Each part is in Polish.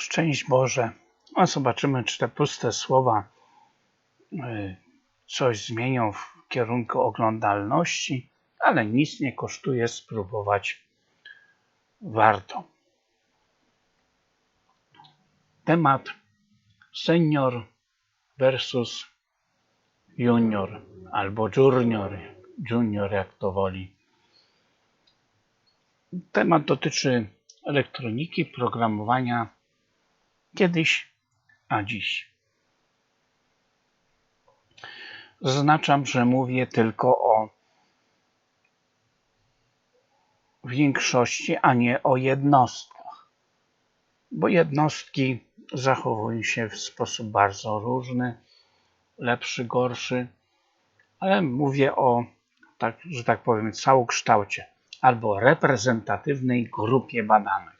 Szczęść Boże. A zobaczymy, czy te puste słowa y, coś zmienią w kierunku oglądalności, ale nic nie kosztuje spróbować. Warto. Temat senior versus junior albo junior, junior jak to woli. Temat dotyczy elektroniki, programowania kiedyś, a dziś. Zaznaczam, że mówię tylko o większości, a nie o jednostkach, bo jednostki zachowują się w sposób bardzo różny, lepszy, gorszy, ale mówię o, tak, że tak powiem, całokształcie albo reprezentatywnej grupie badanych.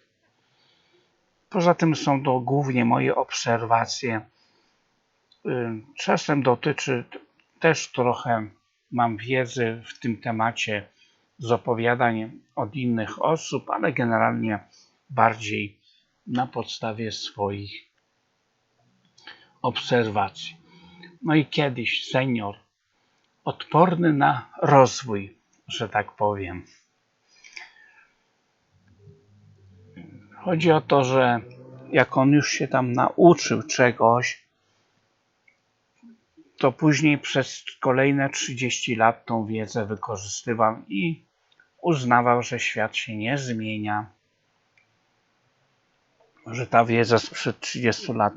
Poza tym są to głównie moje obserwacje. Y, czasem dotyczy też trochę, mam wiedzy w tym temacie z opowiadań od innych osób, ale generalnie bardziej na podstawie swoich obserwacji. No i kiedyś senior, odporny na rozwój, że tak powiem. Chodzi o to, że jak on już się tam nauczył czegoś, to później przez kolejne 30 lat tą wiedzę wykorzystywał i uznawał, że świat się nie zmienia, że ta wiedza sprzed 30 lat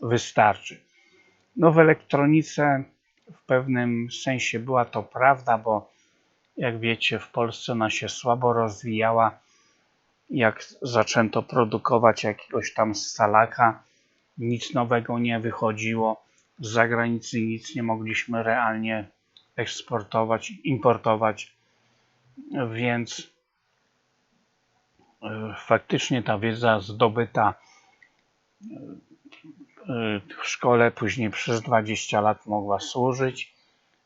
wystarczy. No w elektronice w pewnym sensie była to prawda, bo jak wiecie, w Polsce ona się słabo rozwijała jak zaczęto produkować jakiegoś tam scalaka, nic nowego nie wychodziło. Z zagranicy nic nie mogliśmy realnie eksportować, importować, więc e, faktycznie ta wiedza zdobyta e, w szkole później przez 20 lat mogła służyć,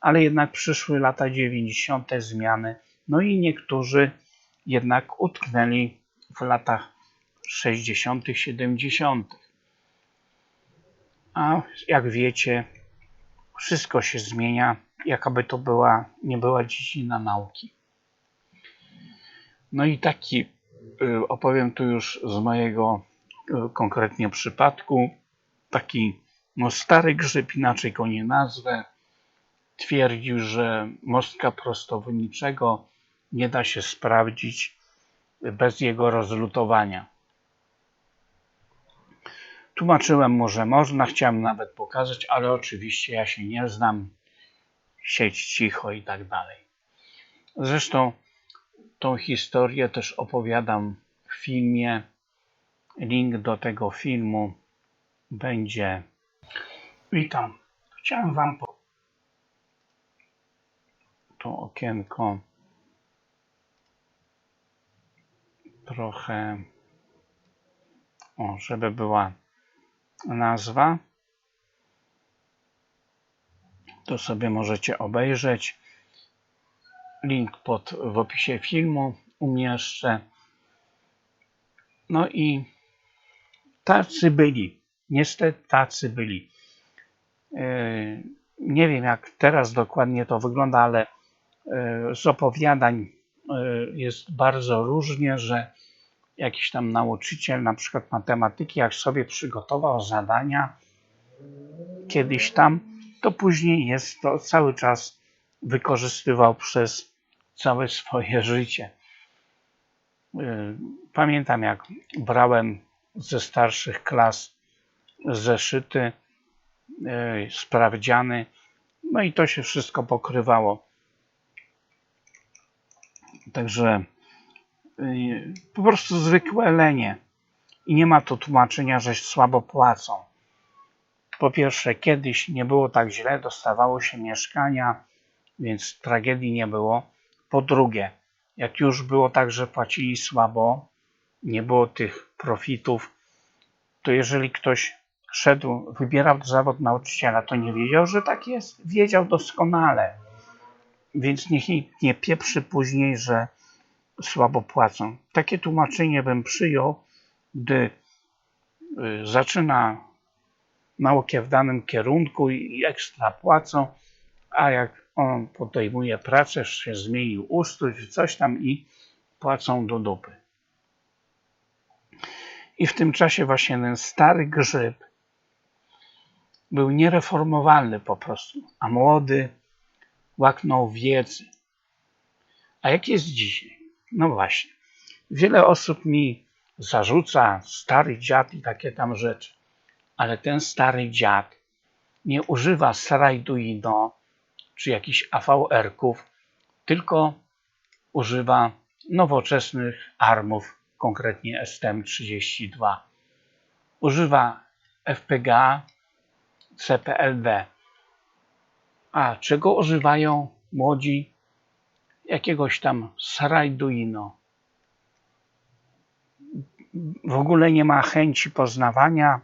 ale jednak przyszły lata 90. zmiany, no i niektórzy jednak utknęli w latach 60., 70. A jak wiecie, wszystko się zmienia, jakaby to była, nie była dziedzina nauki. No i taki y, opowiem tu już z mojego y, konkretnie przypadku. Taki no, stary grzyb, inaczej go nie nazwę, twierdził, że mostka prostowniczego nie da się sprawdzić bez jego rozlutowania. Tłumaczyłem mu, że można, chciałem nawet pokazać, ale oczywiście ja się nie znam, siedź cicho i tak dalej. Zresztą tą historię też opowiadam w filmie. Link do tego filmu będzie. Witam. Chciałem Wam po to okienko trochę, o, żeby była nazwa, to sobie możecie obejrzeć. Link pod, w opisie filmu umieszczę. No i tacy byli. Niestety tacy byli. E, nie wiem, jak teraz dokładnie to wygląda, ale e, z opowiadań jest bardzo różnie, że jakiś tam nauczyciel, na przykład matematyki, jak sobie przygotował zadania kiedyś tam, to później jest to cały czas wykorzystywał przez całe swoje życie. Y, pamiętam, jak brałem ze starszych klas zeszyty, y, sprawdziany, no i to się wszystko pokrywało. Także po prostu zwykłe lenie. I nie ma tu tłumaczenia, że słabo płacą. Po pierwsze, kiedyś nie było tak źle, dostawało się mieszkania, więc tragedii nie było. Po drugie, jak już było tak, że płacili słabo, nie było tych profitów, to jeżeli ktoś szedł, wybierał zawód nauczyciela, to nie wiedział, że tak jest. Wiedział doskonale. Więc niech nie pieprzy później, że słabo płacą. Takie tłumaczenie bym przyjął, gdy y, zaczyna naukę w danym kierunku i ekstra płacą, a jak on podejmuje pracę, się zmienił ustrój, coś tam i płacą do dupy. I w tym czasie właśnie ten stary grzyb był niereformowalny po prostu, a młody łaknął wiedzy. A jak jest dzisiaj? No właśnie. Wiele osób mi zarzuca stary dziad i takie tam rzeczy, ale ten stary dziad nie używa Srajduino czy jakichś AVR-ków, tylko używa nowoczesnych armów, konkretnie STM32. Używa FPGA, CPLD. A czego używają młodzi? Jakiegoś tam Srajduino. W ogóle nie ma chęci poznawania.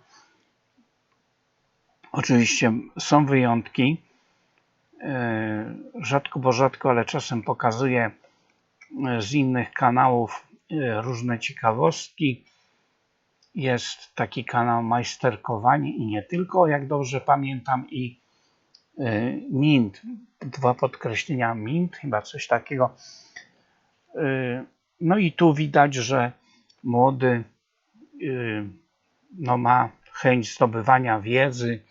Oczywiście są wyjątki. E, Rzadko, bo rzadko, ale czasem pokazuję e, z innych kanałów e, różne ciekawostki. Jest taki kanał Majsterkowanie i nie tylko, jak dobrze pamiętam, i Mint, dwa podkreślenia Mint, chyba coś takiego. E, No i tu widać, że młody e, no, ma chęć zdobywania wiedzy,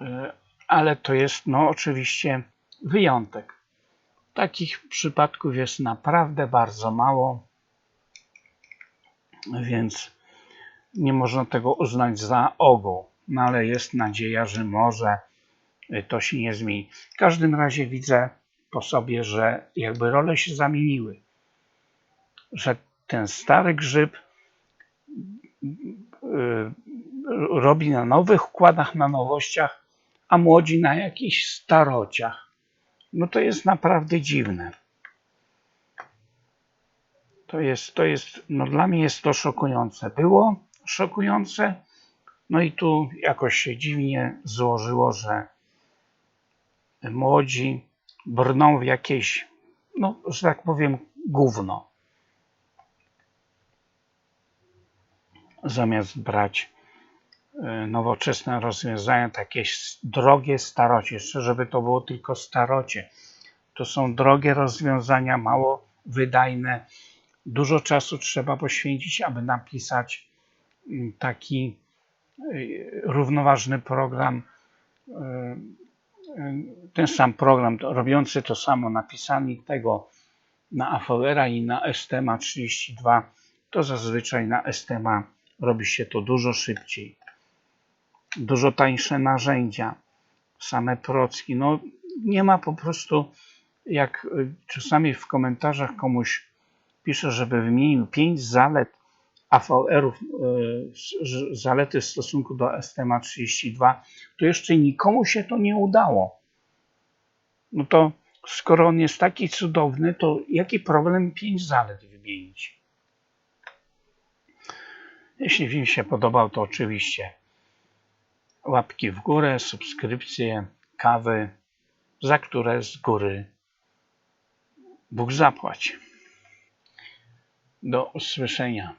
e, ale to jest no oczywiście wyjątek. Takich przypadków jest naprawdę bardzo mało, więc nie można tego uznać za ogół. No ale jest nadzieja, że może to się nie zmieni. W każdym razie widzę po sobie, że jakby role się zamieniły. Że ten stary grzyb y, robi na nowych układach, na nowościach, a młodzi na jakichś starociach. No to jest naprawdę dziwne. To jest, to jest, no dla mnie jest to szokujące. Było szokujące, no i tu jakoś się dziwnie złożyło, że młodzi brną w jakieś, no, że tak powiem, gówno. Zamiast brać e, nowoczesne rozwiązania, takie drogie starocie, jeszcze żeby to było tylko starocie. To są drogie rozwiązania, mało wydajne. Dużo czasu trzeba poświęcić, aby napisać mm, taki równoważny program, y, y, ten sam program robiący to samo, napisanie tego na AVR i na STMA 32, to zazwyczaj na STMA robi się to dużo szybciej. Dużo tańsze narzędzia, same procki. No, nie ma po prostu, jak y, czasami w komentarzach komuś piszę, żeby wymienił pięć zalet AVR-ów, z- zalety w stosunku do STMA 32, to jeszcze nikomu się to nie udało. No to skoro on jest taki cudowny, to jaki problem pięć zalet wymienić? Jeśli film się podobał, to oczywiście łapki w górę, subskrypcje, kawy, za które z góry Bóg zapłać. Do usłyszenia.